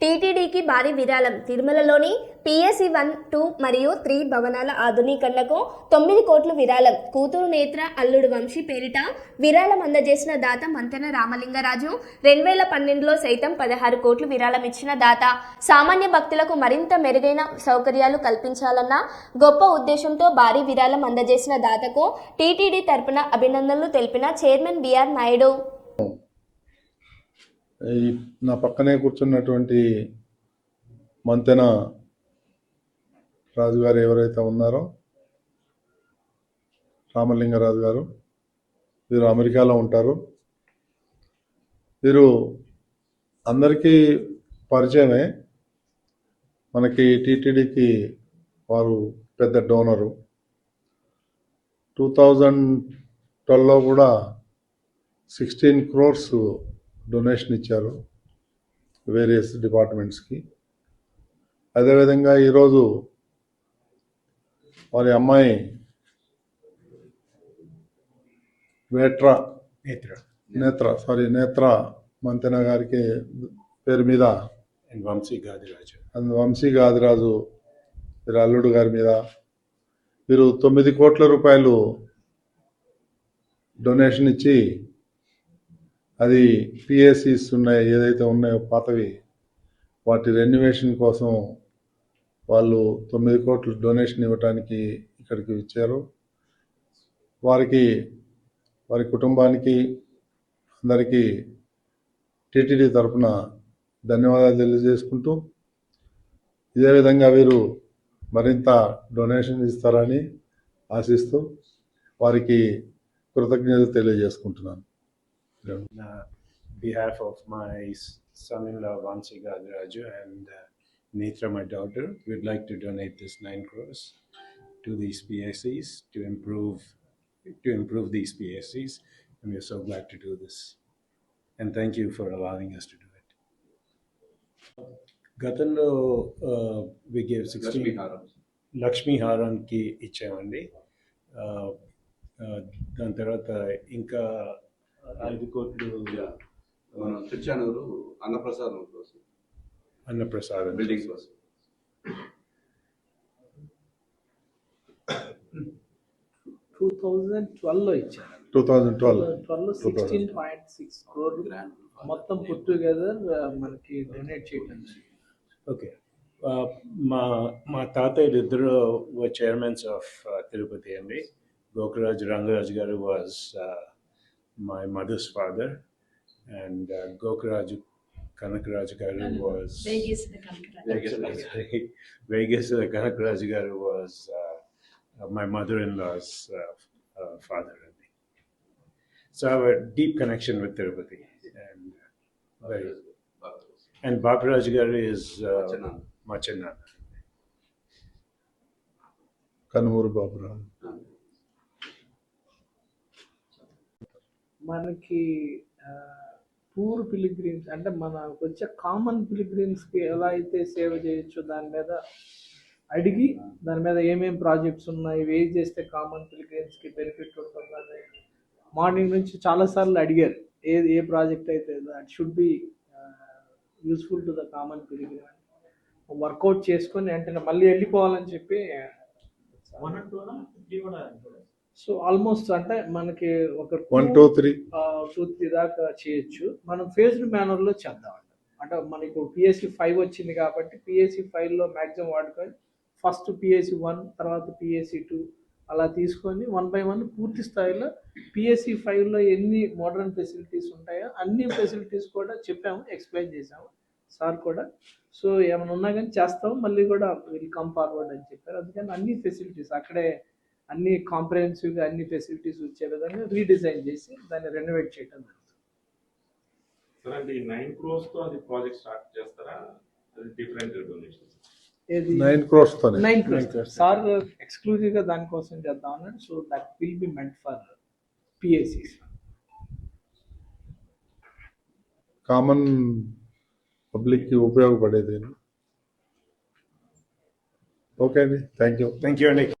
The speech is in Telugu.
టీటీడీకి భారీ విరాళం. తిరుమలలోని పిఎస్సి వన్ టూ మరియు త్రీ భవనాల ఆధునీకరణకు తొమ్మిది కోట్ల విరాళం. కూతురు నేత్ర అల్లుడు వంశీ పేరిట విరాళం అందజేసిన దాత మంతెన రామలింగరాజు రెండు వేల పన్నెండులో సైతం పదహారు కోట్లు విరాళం ఇచ్చిన దాత. సామాన్య భక్తులకు మరింత మెరుగైన సౌకర్యాలు కల్పించాలన్న గొప్ప ఉద్దేశంతో భారీ విరాళం అందజేసిన దాతకు టీటీడీ తరపున అభినందనలు తెలిపిన చైర్మన్ బిఆర్ నాయుడు. నా పక్కనే కూర్చున్నటువంటి మంతెన రాజు గారు ఎవరైతే ఉన్నారో రామలింగరాజు గారు వీరు అమెరికాలో ఉంటారు. వీరు అందరికీ పరిచయమే. మనకి టీటీడీకి వారు పెద్ద డోనరు. టూ థౌజండ్ ట్వెల్వ్లో కూడా సిక్స్టీన్ క్రోర్స్ డొనేషన్ ఇచ్చారు వేరియస్ డిపార్ట్మెంట్స్కి. అదేవిధంగా ఈరోజు వారి అమ్మాయి వేట్రా నేత్ర. నేత్ర సారీ నేత్ర మంతెన గారికి పేరు మీద అండ్ వంశీ గాదిరాజు. అందు వంశీ గాదిరాజు వీరి అల్లుడు గారి మీద వీరు తొమ్మిది కోట్ల రూపాయలు డొనేషన్ ఇచ్చి అది పిఎస్సిస్ ఉన్నాయి ఏదైతే ఉన్నాయో పాతవి వాటి రెన్యువేషన్ కోసం వాళ్ళు తొమ్మిది కోట్లు డొనేషన్ ఇవ్వడానికి ఇక్కడికి ఇచ్చారు వారికి వారి కుటుంబానికి అందరికీ టీటీడీ తరఫున ధన్యవాదాలు తెలియజేసుకుంటూ ఇదే విధంగా వీరు మరింత డొనేషన్ ఇస్తారని ఆశిస్తూ వారికి కృతజ్ఞతలు తెలియజేసుకుంటున్నాను. on uh, behalf of my s- son-in-law Vansi Gadiraju and uh, Netra, my daughter, we'd like to donate this nine crores to these PSCs to improve to improve these PSCs, and we're so glad to do this. And thank you for allowing us to do it. గతంలో uh, we gave 16 లక్ష్మీ హారానికి ఇచ్చామండి ఆ, ఆ, దాని తర్వాత ఇంకా ఐదు కోట్లు మన తిరుచానూరు అన్నప్రసాదం కోసం. అన్నప్రసాదం. బిల్డింగ్ కోసం. టూ థౌజండ్ ట్వెల్వ్లో ఇచ్చారు. Two thousand twelve twelve sixteen point six crore మొత్తం పుట్ టుగెదర్ మనకి డొనేట్ చేయడం. ఓకే మా మా తాతయ్యలు ఇద్దరు చైర్మన్స్ ఆఫ్ తిరుపతి అండి Gokaraj Rangaraj garu was my mother's father, and uh, Gokaraju Kanakaraju was. Vegas Kanakaraju. Vegas Kanakaraju was uh, uh my mother in law's uh, uh, father. So I have a deep connection with Tirupati. And, uh, very, and Baparaj is uh, Machanana. Kanur Babaraj. మనకి పూర్ పిలిగ్రీమ్స్ అంటే మనకు వచ్చే కామన్ పిలిగ్రీమ్స్కి ఎలా అయితే సేవ చేయొచ్చు దాని మీద అడిగి దాని మీద ఏమేమి ప్రాజెక్ట్స్ ఉన్నాయి ఇవి ఏం చేస్తే కామన్ పిలిగ్రీమ్స్కి బెనిఫిట్ ఉంటుందని మార్నింగ్ నుంచి చాలాసార్లు అడిగారు. ఏది ఏ ప్రాజెక్ట్ అయితే that should be useful to the common pilgrim work out చేసుకొని వెంటనే మళ్ళీ వెళ్ళిపోవాలని చెప్పి సో ఆల్మోస్ట్ అంటే మనకి ఒక one two three two three దాకా చేయొచ్చు. మనం ఫేజ్డ్ మేనర్లో చేద్దాం అంటే మనకు పిఎస్సి ఫైవ్ వచ్చింది కాబట్టి పిఎస్సి ఫైవ్లో మ్యాక్సిమం వాడుకొని ఫస్ట్ పిఎస్సి వన్ తర్వాత పిఎస్సి టూ అలా తీసుకొని వన్ బై వన్ పూర్తి స్థాయిలో పిఎస్సి ఫైవ్లో ఎన్ని మోడర్న్ ఫెసిలిటీస్ ఉంటాయో అన్ని ఫెసిలిటీస్ కూడా చెప్పాము ఎక్స్ప్లెయిన్ చేసాము సార్ కూడా. సో ఏమైనా ఉన్నా కానీ చేస్తాము మళ్ళీ కూడా విల్ కమ్ ఫార్వర్డ్ అని చెప్పారు. అందుకని అన్ని ఫెసిలిటీస్ అక్కడే అన్ని కాంప్రహెన్సివ్గా అన్ని ఫెసిలిటీస్ వచ్చే విధంగా రీడిజైన్ చేసి దాన్ని రెనోవేట్ చేయడం జరుగుతుంది. సార్ అంటే ఈ నైన్ క్రోర్స్తో అది ప్రాజెక్ట్ స్టార్ట్ చేస్తారా? అది డిఫరెంట్ డొనేషన్స్ ఏది? నైన్ క్రోర్స్ తోనే. నైన్ క్రోర్స్ సార్ ఎక్స్క్లూజివ్గా దానికోసం చేద్దాం అన్నాడు so that will be meant for పిఎస్సిస్ common పబ్లిక్కి ఉపయోగపడేది ఓకే అండి. Thank you Thank you, Nick.